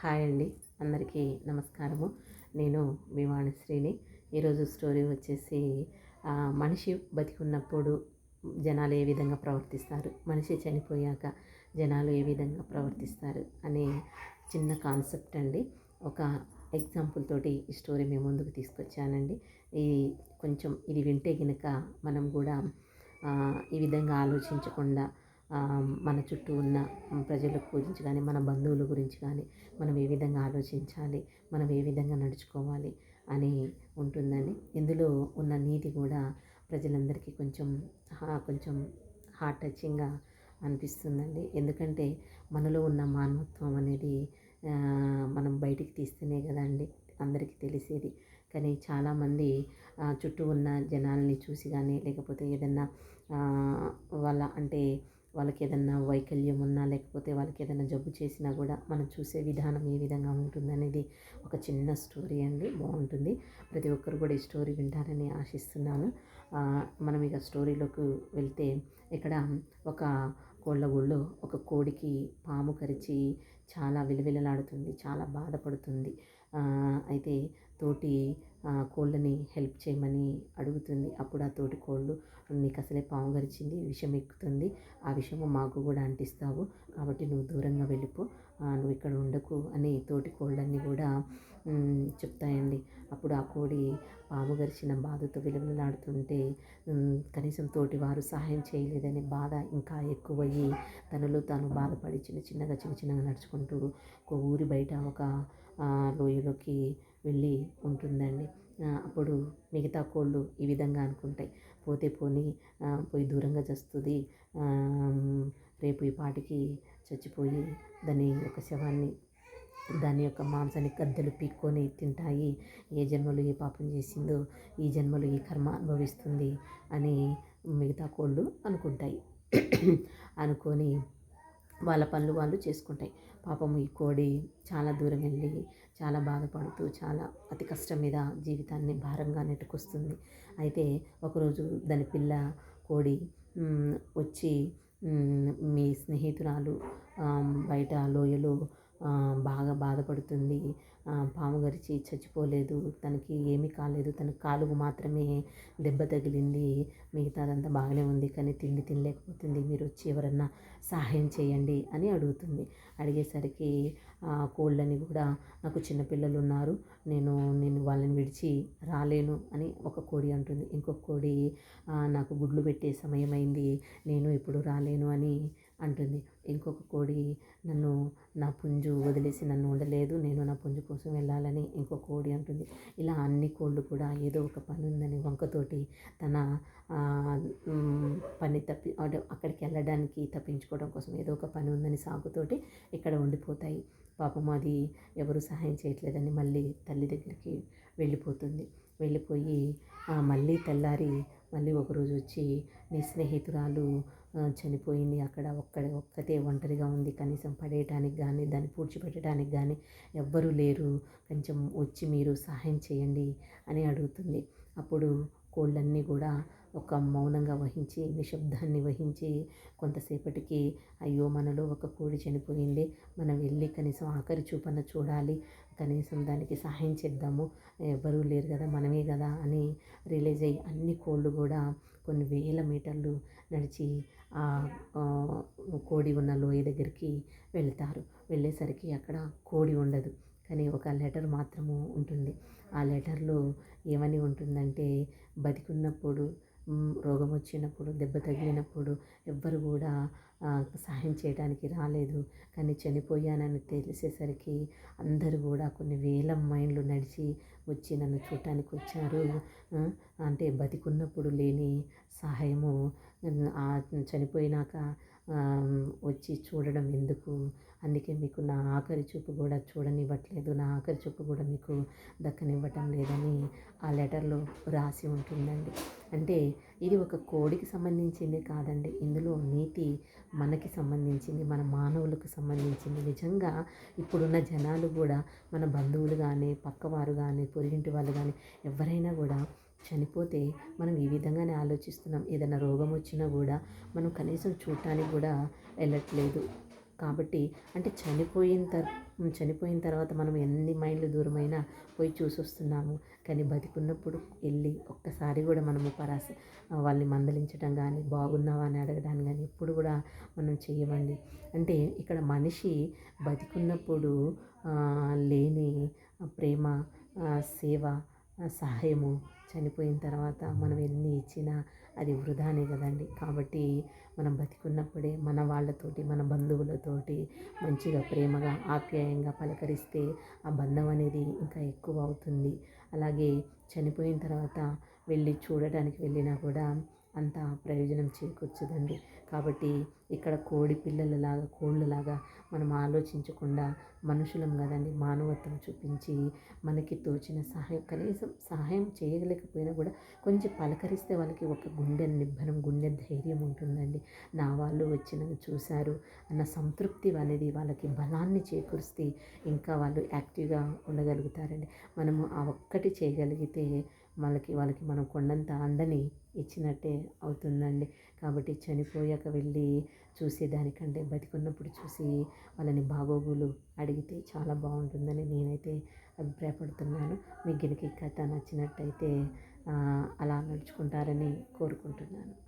Hi అండి. అందరికీ నమస్కారము. నేను మీ వాణిశ్రీని. ఈరోజు స్టోరీ వచ్చేసి మనిషి బతికున్నప్పుడు జనాలు ఏ విధంగా ప్రవర్తిస్తారు మనిషి చనిపోయాక జనాలు ఏ విధంగా ప్రవర్తిస్తారు అనే చిన్న కాన్సెప్ట్ అండి. ఒక ఎగ్జాంపుల్ తోటి ఈ స్టోరీ మేము ముందుకు తీసుకొచ్చానండి. ఈ కొంచెం ఇది వింటే కనుక మనం కూడా ఈ విధంగా ఆలోచించకుండా మన చుట్టూ ఉన్న ప్రజలకు గురించి కానీ మన బంధువుల గురించి కానీ మనం ఏ విధంగా ఆలోచించాలి మనం ఏ విధంగా నడుచుకోవాలి అని ఉంటుందండి. ఇందులో ఉన్న నీతి కూడా ప్రజలందరికీ కొంచెం కొంచెం హార్ట్ టచింగ్గా అనిపిస్తుందండి. ఎందుకంటే మనలో ఉన్న మానవత్వం అనేది మనం బయటికి తీస్తేనే కదండి అందరికీ తెలిసేది. కానీ చాలామంది చుట్టూ ఉన్న జనాల్ని చూసి కానీ లేకపోతే ఏదన్నా వాళ్ళ అంటే వాళ్ళకి ఏదన్నా వైకల్యం ఉన్నా లేకపోతే వాళ్ళకి ఏదైనా జబ్బు చేసినా కూడా మనం చూసే విధానం ఏ విధంగా ఉంటుందనేది ఒక చిన్న స్టోరీ అండి. బాగుంటుంది. ప్రతి ఒక్కరు కూడా ఈ స్టోరీ వింటారని ఆశిస్తున్నాను. మనం ఇక స్టోరీలోకి వెళ్తే ఇక్కడ ఒక కోళ్ళ ఊళ్ళో ఒక కోడికి పాము కరిచి చాలా విలవిలలాడుతుంది చాలా బాధపడుతుంది. అయితే తోటి కోళ్ళని హెల్ప్ చేయమని అడుగుతుంది. అప్పుడు ఆ తోటి కోళ్ళు నీకు అసలే పాము గరిచింది విషం ఎక్కుతుంది ఆ విషము మాకు కూడా అంటిస్తావు కాబట్టి నువ్వు దూరంగా వెళ్ళిపో నువ్వు ఇక్కడ ఉండకు అని తోటి కోళ్ళన్నీ కూడా చెప్తాయండి. అప్పుడు ఆ కోడి పాము గరిచిన బాధతో విలువలాడుతుంటే కనీసం తోటి వారు సహాయం చేయలేదనే బాధ ఇంకా ఎక్కువయ్యి తనలో తాను బాధపడి చిన్న చిన్నగా చిన్న చిన్నగా నడుచుకుంటూ ఒక ఊరి బయట ఒక లోయలోకి వెళ్ళి ఉంటుందండి. అప్పుడు మిగతా కోళ్ళు ఈ విధంగా అనుకుంటాయి. పోతే పోనీ పోయి దూరంగా చస్తుంది. రేపు ఈ పాటికి చచ్చిపోయి దాని యొక్క శవాన్ని దాని యొక్క మాంసాన్ని గద్దలు పీక్కొని తింటాయి. ఏ జన్మలో ఏ పాపం చేసిందో ఈ జన్మలో ఈ కర్మ అనుభవిస్తుంది అని మిగతా కోళ్ళు అనుకుంటాయి. అనుకొని వాళ్ళ పనులు వాళ్ళు చేసుకుంటాయి. పాపం ఈ కోడి చాలా దూరం వెళ్ళి చాలా బాధపడుతూ చాలా అతి కష్టం మీద జీవితాన్ని భారంగా నెట్టుకొస్తుంది. అయితే ఒకరోజు దాని పిల్ల కోడి వచ్చి మీ స్నేహితురాలు బయట లోయలో బాగా బాధపడుతుంది. పాము గరిచి చచ్చిపోలేదు తనకి ఏమీ కాలేదు తన కాలుకు మాత్రమే దెబ్బ తగిలింది మిగతాదంతా బాగానే ఉంది కానీ తిండి తినలేకపోతుంది మీరు వచ్చి ఎవరన్నా సహాయం చేయండి అని అడుగుతుంది. అడిగేసరికి ఆ కోళ్ళని కూడా నాకు చిన్నపిల్లలు ఉన్నారు నేను నేను వాళ్ళని విడిచి రాలేను అని ఒక కోడి అంటుంది. ఇంకొక కోడి నాకు గుడ్లు పెట్టే సమయం అయింది నేను ఇప్పుడు రాలేను అని అంటుంది. ఇంకొక కోడి నన్ను నా పుంజు వదిలేసి నన్ను ఉండలేదు నేను నా పుంజు కోసం వెళ్ళాలని ఇంకో కోడి అంటుంది. ఇలా అన్ని కోళ్ళు కూడా ఏదో ఒక పని ఉందని వంకతోటి తన పని తప్పి అంటే అక్కడికి వెళ్ళడానికి తప్పించుకోవడం కోసం ఏదో ఒక పని ఉందని సాగుతోటి ఇక్కడ ఉండిపోతాయి. పాపం అది ఎవరు సహాయం చేయట్లేదని మళ్ళీ తల్లి దగ్గరికి వెళ్ళిపోతుంది. వెళ్ళిపోయి మళ్ళీ తెల్లారి మళ్ళీ ఒకరోజు వచ్చి నీ స్నేహితురాలు చనిపోయింది అక్కడ ఒక్కడ ఒక్కతే ఒంటరిగా ఉంది. కనీసం పడేయటానికి కానీ దాన్ని పూడ్చిపెట్టడానికి కానీ ఎవ్వరూ లేరు. కొంచెం వచ్చి మీరు సహాయం చేయండి అని అడుగుతుంది. అప్పుడు కోళ్ళన్నీ కూడా ఒక మౌనంగా వహించి నిశ్శబ్దాన్ని వహించి కొంతసేపటికి అయ్యో మనలో ఒక కోడి చనిపోయింది. మనం వెళ్ళి కనీసం ఆఖరి చూపన చూడాలి. కనీసం దానికి సహాయం చేద్దాము. ఎవ్వరూ లేరు కదా మనమే కదా అని రిలీజ్ అయ్యి అన్ని కోళ్ళు కూడా కొన్ని వేల మీటర్లు నడిచి ఆ కోడి ఉన్న లోయ దగ్గరికి వెళ్తారు. వెళ్ళేసరికి అక్కడ కోడి ఉండదు. కానీ ఒక లెటర్ మాత్రము ఉంటుంది. ఆ లెటర్లో ఏమని ఉంటుందంటే బతికున్నప్పుడు రోగం వచ్చినప్పుడు దెబ్బ తగిలినప్పుడు ఎవ్వరు కూడా సహాయం చేయడానికి రాలేదు. కానీ చనిపోయానని తెలిసేసరికి అందరూ కూడా కొన్ని వేల మైళ్ళు నడిచి వచ్చి నన్ను చూడటానికి వచ్చారు. అంటే బతికున్నప్పుడు లేని సహాయము చనిపోయినాక వచ్చి చూడడం ఎందుకు? అందుకే మీకు నా ఆఖరి చూపు కూడా చూడనివ్వట్లేదు. నా ఆఖరి చూపు కూడా మీకు దక్కనివ్వటం లేదని ఆ లెటర్లో రాసి ఉంటుందండి. అంటే ఇది ఒక కోడికి సంబంధించింది కాదండి. ఇందులో నీతి మనకి సంబంధించింది మన మానవులకు సంబంధించింది. నిజంగా ఇప్పుడున్న జనాలు కూడా మన బంధువులు కానీ పక్కవారు కానీ పొరిగింటి వాళ్ళు కానీ ఎవరైనా కూడా చనిపోతే మనం ఈ విధంగానే ఆలోచిస్తున్నాం. ఏదైనా రోగం వచ్చినా కూడా మనం కనీసం చూడటానికి కూడా వెళ్ళట్లేదు కాబట్టి అంటే చనిపోయిన తర్ చనిపోయిన తర్వాత మనం ఎన్ని మైళ్ళు దూరమైనా పోయి చూసి వస్తున్నాము కానీ బతికున్నప్పుడు వెళ్ళి ఒక్కసారి కూడా మనము పరాస వాళ్ళని మందలించడం కానీ బాగున్నావా? అని అడగడానికి కానీ ఎప్పుడు కూడా మనం చేయమండి అంటే ఇక్కడ మనిషి బతికున్నప్పుడు లేని ప్రేమ సేవ సహాయము చనిపోయిన తర్వాత మనం ఎన్ని ఇచ్చినా అది వృధానే కదండి. కాబట్టి మనం బతికున్నప్పుడే మన వాళ్ళతోటి మన బంధువులతోటి మంచిగా ప్రేమగా ఆప్యాయంగా పలకరిస్తే ఆ బంధం అనేది ఇంకా ఎక్కువ అవుతుంది. అలాగే చనిపోయిన తర్వాత వెళ్ళి చూడటానికి వెళ్ళినా కూడా అంత ప్రయోజనం చేకూర్చదండి. కాబట్టి ఇక్కడ కోడి పిల్లలలాగా కోళ్ళలాగా మనం ఆలోచించకుండా మనుషులం కదండి మానవత్వం చూపించి మనకి తోచిన సహాయం కనీసం సహాయం చేయలేకపోయినా కూడా కొంచెం పలకరిస్తే వాళ్ళకి ఒక గుండె నిబ్బరం గుండె ధైర్యం ఉంటుందండి. నా వాళ్ళు వచ్చిన చూశారు అన్న సంతృప్తి అనేది వాళ్ళకి బలాన్ని చేకూరిస్తే ఇంకా వాళ్ళు యాక్టివ్గా ఉండగలుగుతారండి. మనము ఆ ఒక్కటి చేయగలిగితే వాళ్ళకి వాళ్ళకి మనం కొండంత అండని ఇచ్చినట్టే అవుతుందండి. కాబట్టి చనిపోయాక వెళ్ళి చూసేదానికంటే బతికున్నప్పుడు చూసి వాళ్ళని బాగోగులు అడిగితే చాలా బాగుంటుందని నేనైతే అభిప్రాయపడుతున్నాను. మీకు గిన్నెకి కథ నచ్చినట్టయితే అలా నడుచుకుంటారని కోరుకుంటున్నాను.